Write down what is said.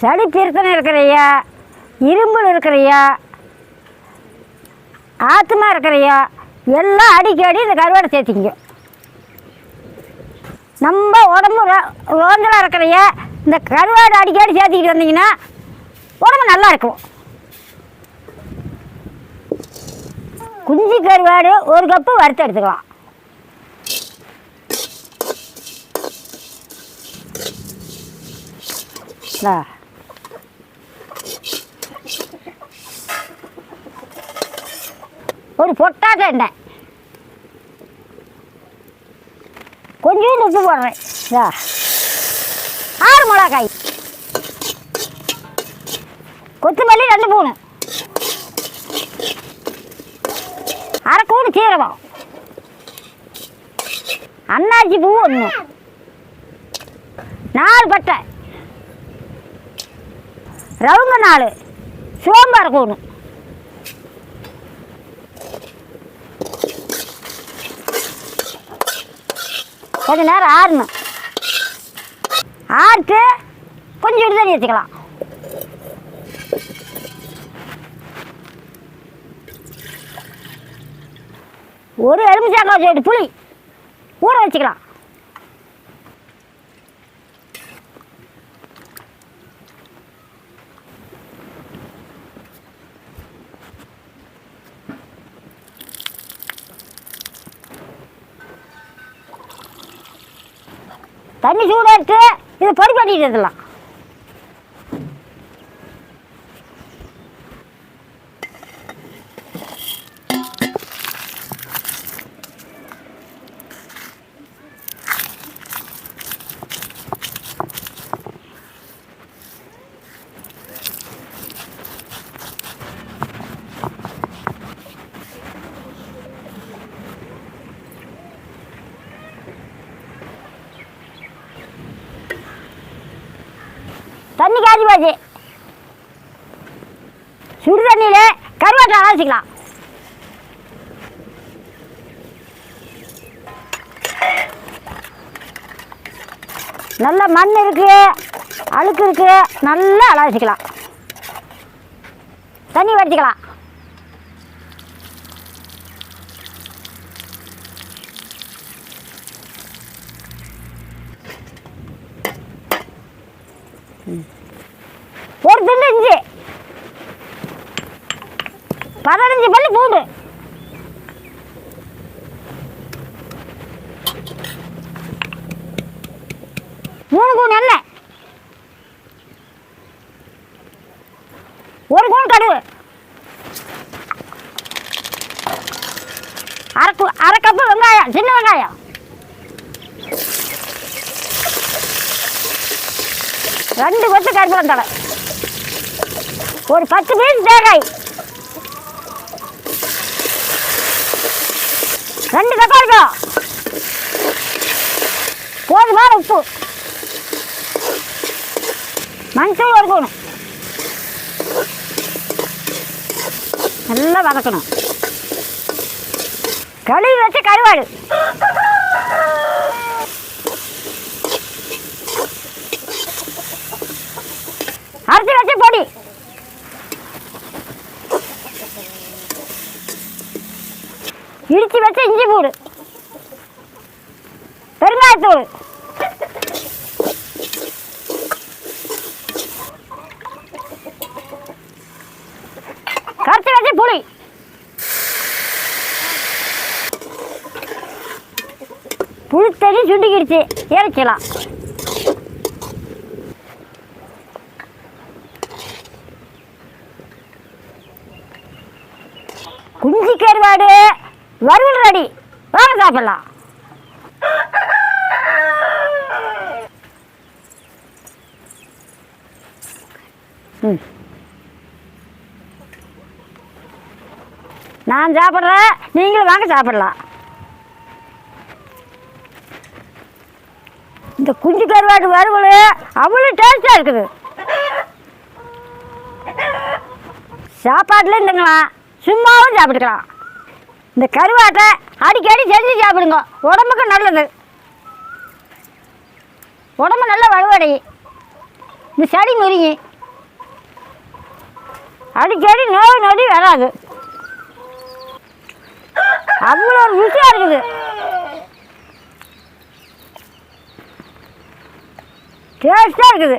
சளி பிரச்சனை இருக்கிறையா? இரும்பல் இருக்கிறையா? ஆத்துமா இருக்கிறையா? எல்லாம் அடிக்கடி இந்த கருவாடை சேர்த்திங்க நம்ம உடம்பு ரோந்தலாக இருக்கிறையா? இந்த கருவாடு அடிக்கடி சேர்த்திக்கிட்டு வந்தீங்கன்னா உடம்பு நல்லா இருக்கும். குஞ்சு கருவாடு ஒரு கப்பு வறுத்து எடுத்துக்கலாம். ஆ. ஒரு பொட்டா எண்ணெய் கொஞ்சம் உப்பு போடுறேன். ஆறு மிளகாய். கொத்தமல்லி ரெண்டு பூணு அரை கூடு சீரகம். அன்னாச்சி பூ ஒன்று நாலு பட்டை. ரவுங்க நாலு. சோம்பு அரை கொஞ்ச நேரம் ஆறணும். ஆட்டு கொஞ்சம் விடுதலை தண்ணி வச்சுக்கலாம் ஒரு எலுமிச்சாங்காய் சைடு புளி ஊற வச்சுக்கலாம். தண்ணி சூடாக இருக்குது இது பொடி பண்ணிட்டு இருக்கலாம் தண்ணி காய்ச்சி போச்சு. சுடு தண்ணியில் கருவாட்டில் அலசிக்கலாம் நல்ல மண் இருக்கு அழுக்கு இருக்கு நல்லா அலசிக்கலாம் தண்ணி வடிச்சிக்கலாம். ஒரு துண்டு இஞ்சி பதினஞ்சு பல்லி பூண்டு மூணு கூண் எண்ணெய் ஒரு கூண் கடுகு. அரை கு- அரை கப்பு வெங்காயம் சின்ன வெங்காயம். ரெண்டு கொத்து கருப்பு தலை. ஒரு பத்து பீஸ் தேங்காய். ரெண்டு தக்காளி பழம் போதுமான உப்பு? மஞ்சள் ஒரு நல்லா வதக்கணும். கழுவி வச்சு கருவாடு அரைச்சி வச்ச பொடி இடிச்சு வச்ச இஞ்சி பூடு பெருங்காயத்தூள். கரைச்சி வச்ச புளி. புளித்தறி சுண்டிக்கிடுச்சு. இறச்சிடலாம் குஞ்சு கருவாடு வறுவல் ரெடி. வாங்க சாப்பிடலாம். ம். நான் சாப்பிட்றேன். நீங்களும் வாங்க சாப்பிடலாம். இந்த குஞ்சு கருவாடு வறுவல் அவ்வளோ டேஸ்டாக இருக்குது. சாப்பாட்டில் இருந்துங்களாம் சும்மாவும் சாப்பிட்டுக்கலாம். இந்த கருவாட்டை அடிக்கடி செஞ்சு சாப்பிடுங்க. உடம்புக்கு நல்லது. உடம்பு நல்லா வலுவடை. இந்த சளி நொறுங்கி. அடிக்கடி நோய் நொடி வராது. அவ்வளோ ஒரு ருசியாக இருக்குது. டேஸ்ட்டாக இருக்குது.